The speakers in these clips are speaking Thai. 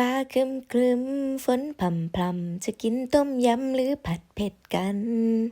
ฟ้าครึมครึมฝนพรำพรำจะกินต้มยำหรือผัด เผ็ดกัน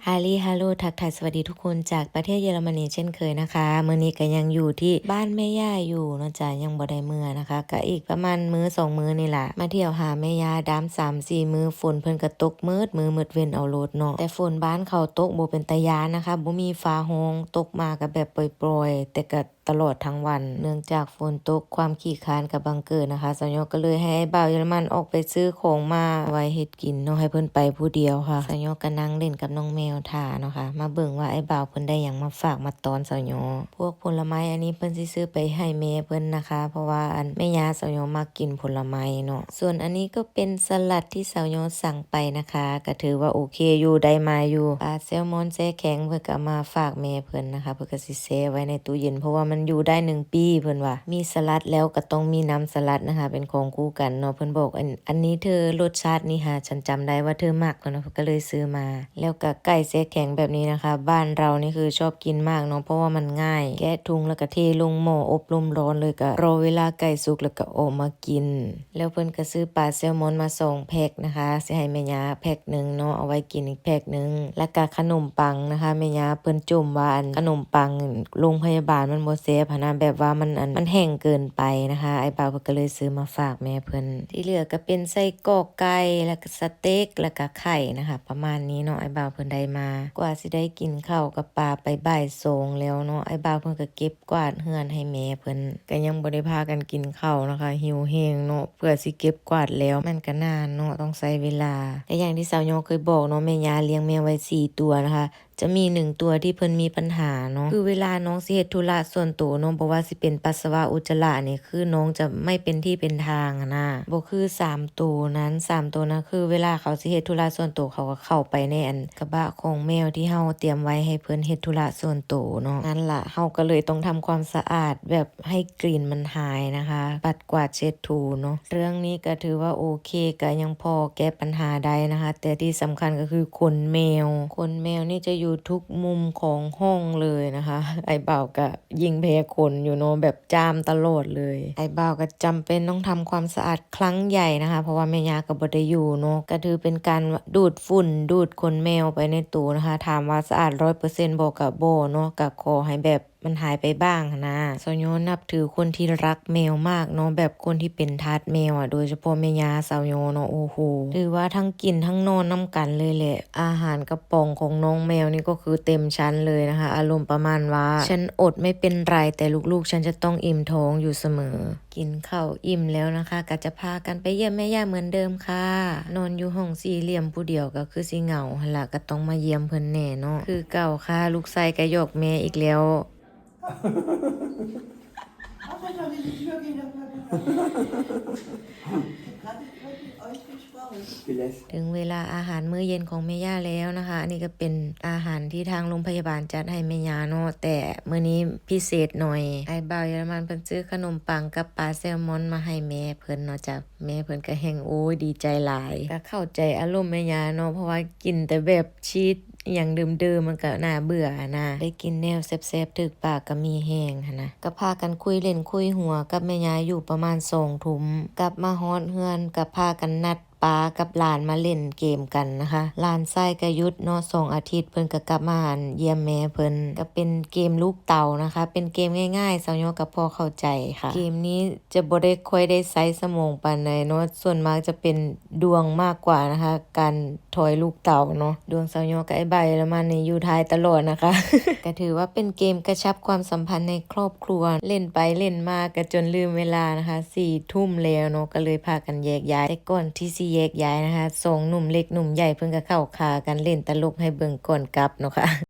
ฮาลีฮัลโหลทักทายสวัสดีทุกคนจากประเทศเยอรมนีเช่นเคยนะคะเมื่อนี้ก็ยังอยู่ที่บ้านแม่ย่าอยู่เนาะจ๊ะยังบ่ได้เมื่อนะคะก็อีกประมาณมื้อสองมื้อนี่แหละมาเที่ยวหาแม่ย่าดามสามสี่มื้อฝนเพิ่นก็ตกมืดมือมืดเว้นเอาโลดเนาะแต่ฝนบ้านเขาตกบ่เป็นตะยานนะคะบ่มีฟ้าโฮงตกมาก็แบบโปรยๆแต่ก็ตลอดทั้งวัน เนื่องจากฝนตกความขี้คานกับบังเกิดนะคะสัญญก็เลยให้บ่าวเยอรมันออกไปซื้อของมาไว้เฮ็ดกินเนาะให้เพิ่นไปผู้เดียวค่ะสัญญก็นั่งเล่นกับน้องแมวท่าเนาะค่ะ มาเบิ่งว่าไอ้บ่าวเพิ่นได้หยังมาฝากมาตอนสัญญพวกผลไม้อันนี้เพิ่นสิซื้อไปให้แม่เพิ่นนะคะ เพราะว่าอันแม่ยาสัญญมักกินผลไม้เนาะ ส่วนอันนี้ก็เป็นสลัดที่สัญญสั่งไปนะคะก็ถือว่าโอเคอยู่ได้มาอยู่ปลาแซลมอนแช่แข็งเพิ่นก็มาฝากแม่เพิ่นนะคะ เพิ่นก็สิแช่ไว้ในตู้เย็นเพราะว่ามันอยู่ได้หนึ่งปีเพิ่นว่า มีสลัดแล้วก็ต้องมีน้ำสลัดนะคะ เป็นของคู่กันเนาะเพิ่นบอกอันอันนี้เธอรสชาตินี่ค่ะฉันจำได้ว่าเธอมักเนาะเพิ่นก็เลยซื้อมา แล้วก็ไก่แช่แข็งแบบนี้นะคะ บ้านเรานี่คือชอบกินมากเนาะเพราะว่ามันง่าย แกะถุงแล้วก็เทลงหม้ออบลมร้อนเลยก็รอเวลาไก่สุกแล้วก็ออกมากิน แล้วเพิ่นก็ซื้อปลาแซลมอนมาสองแพ็คนะคะสิให้แม่ยาแพ็คหนึ่งเนาะเอาไว้กินอีกแพ็คหนึ่งแล้วก็ขนมปังนะคะแม่ยาเพิ่นจุ่มว่าอันขนมปังโรงพยาบาลมันบ่แซ่บหั้นะแบบว่ามันอันมันแห้งเกินไปนะคะ ไอ้บ่าวเพิ่นก็เลยซื้อมาฝากแม่เพิ่นที่เหลือก็เป็นไส้กรอกไก่แล้วก็สเต็กแล้วก็ไข่นะคะ ประมาณนี้เนาะไอ้บ่าวเพิ่นได้มา กว่าสิได้กินข้าวกับปลาไปบ่ายสองแล้วเนาะไอ้บ่าวเพิ่นก็เก็บกวาดเฮือนให้แม่เพิ่นก็ยังบ่ได้พากันกินข้าวนะคะ หิวแฮงเนาะเพื่อสิเก็บกวาดแล้วมันก็นานเนาะต้องใช้เวลาแต่อย่างที่สาวโยเคยบอกเนาะแม่ยาเลี้ยงแมวไว้สี่ตัวนะคะจะมีหนึ่งตัวที่เพิ่นมีปัญหาเนาะคือเวลาน้องสิเฮ็ดธุระส่วนตัวเนาะบ่ว่าสิเป็นปัสสาวะอุจจาระนี่คือน้องจะไม่เป็นที่เป็นทางอะนะบ่คือสามตัวนั้นสามตัวนั้นคือ เวลาเขาสิเฮ็ดธุระส่วนตัวเขาก็เข้าไปในอันกระบะของแมวที่เฮาเตรียมไว้ให้เพิ่นเฮ็ดธุระส่วนตัวเนาะนั่นล่ะเฮาก็เลยต้องทำความสะอาดแบบให้กลิ่นมันหายนะคะ ปัดกวาดเช็ดถูเนาะเรื่องนี้ก็ถือว่าโอเคก็ยังพอแก้ปัญหาได้นะคะ แต่ที่สำคัญก็คือขนแมวขนแมวนี่จะอยู่ทุกมุมของห้องเลยนะคะ ไอ้บ่าวก็ยิงแพ้ขนอยู่โนแบบจามตลอดเลย ไอ้บ่าวก็จำเป็นต้องทำความสะอาดครั้งใหญ่นะคะ เพราะว่าแม่ยากับบดอยู่เนาะก็ถือเป็นการดูดฝุ่นดูดขนแมวไปในตู้นะคะ ถามว่าสะอาดร้อยเปอร์เซ็นต์บอกกับโบเนาะก็ขอให้แบบ มันหายไปบ้างนะโซโยนับถือคนที่รักแมวมากเนาะแบบคนที่เป็นทาสแมวอะ โดยเฉพาะแม่ยาสาโยเนาะโอ้โหถือว่าทั้งกินทั้งนอนน้ำกันเลยแหละ อาหารกระป๋องของน้องแมวนี่ก็คือเต็มชั้นเลยนะคะ อารมณ์ประมาณว่า ฉันอดไม่เป็นไรแต่ลูกๆ ฉันจะต้องอิ่มท้องอยู่เสมอ กินข้าวอิ่มแล้วนะคะก็จะพากันไปเยี่ยมแม่ย่าเหมือนเดิมค่ะ นอนอยู่ห้องสี่เหลี่ยมผู้เดียวก็คือสิเหงาหละก็ต้องมาเยี่ยมเพิ่นแน่เนาะคือเก่าค่ะ ลูกไส้กระยอกแม่อีกแล้ว Aber da will ich wirklich noch mal Gerade wirklich euch gesprochen. Vielleicht ถึงเวลาอาหารมื้อเย็นของแม่ย่าแล้วนะคะ อันนี้ก็เป็นอาหารที่ทางโรงพยาบาลจัดให้แม่ย่าเนาะแต่มื้อนี้พิเศษหน่อย ไอ้บ่าวเยอรมันเพิ่นซื้อขนมปังกับปลาแซลมอนมาให้แม่เพิ่นเนาะจ้ะแม่เพิ่นก็แฮงโอ้ยดีใจหลายก็เข้าใจอารมณ์แม่ย่าเนาะเพราะว่ากินแต่แบบชีส อย่างเดิมๆมันก็น่าเบื่อนะได้กินแนวแซ่บๆถึกปากก็มีแห้งนะก็พากันคุยเล่นคุยหัวกับแม่ยายอยู่ประมาณสองทุ่มกลับมาฮอดเฮือนก็พากันนัดป้ากับหลานมาเล่นเกมกันนะคะหลานไส้กระยุดเนาะสองอาทิตย์เพิ่นก็กลับมาหันเยี่ยมแม่เพิ่นก็เป็นเกมลูกเต่านะคะ เป็นเกมง่ายๆสาวยอกับพ่อเข้าใจค่ะ เกมนี้จะบ่ได้ค่อยได้ใช้สมองปานใดเนาะส่วนมากจะเป็นดวงมากกว่านะคะ การ ถอยลูกเต่าเนาะดวงสาวยอกับไอ้ใบแล้วมันนี่อยู่ท้ายตลอดนะคะ ก็ถือว่าเป็นเกมกระชับความสัมพันธ์ในครอบครัว เล่นไปเล่นมาก็จนลืมเวลานะคะสี่ทุ่มแล้วเนาะก็เลยพากันแยกย้ายแต่ก่อนที่สิแยกย้ายนะคะสองหนุ่มเล็กหนุ่มใหญ่เพิ่งก็เข้าคากันเล่นตลกให้เบิ่งก่อนกลับเนาะค่ะ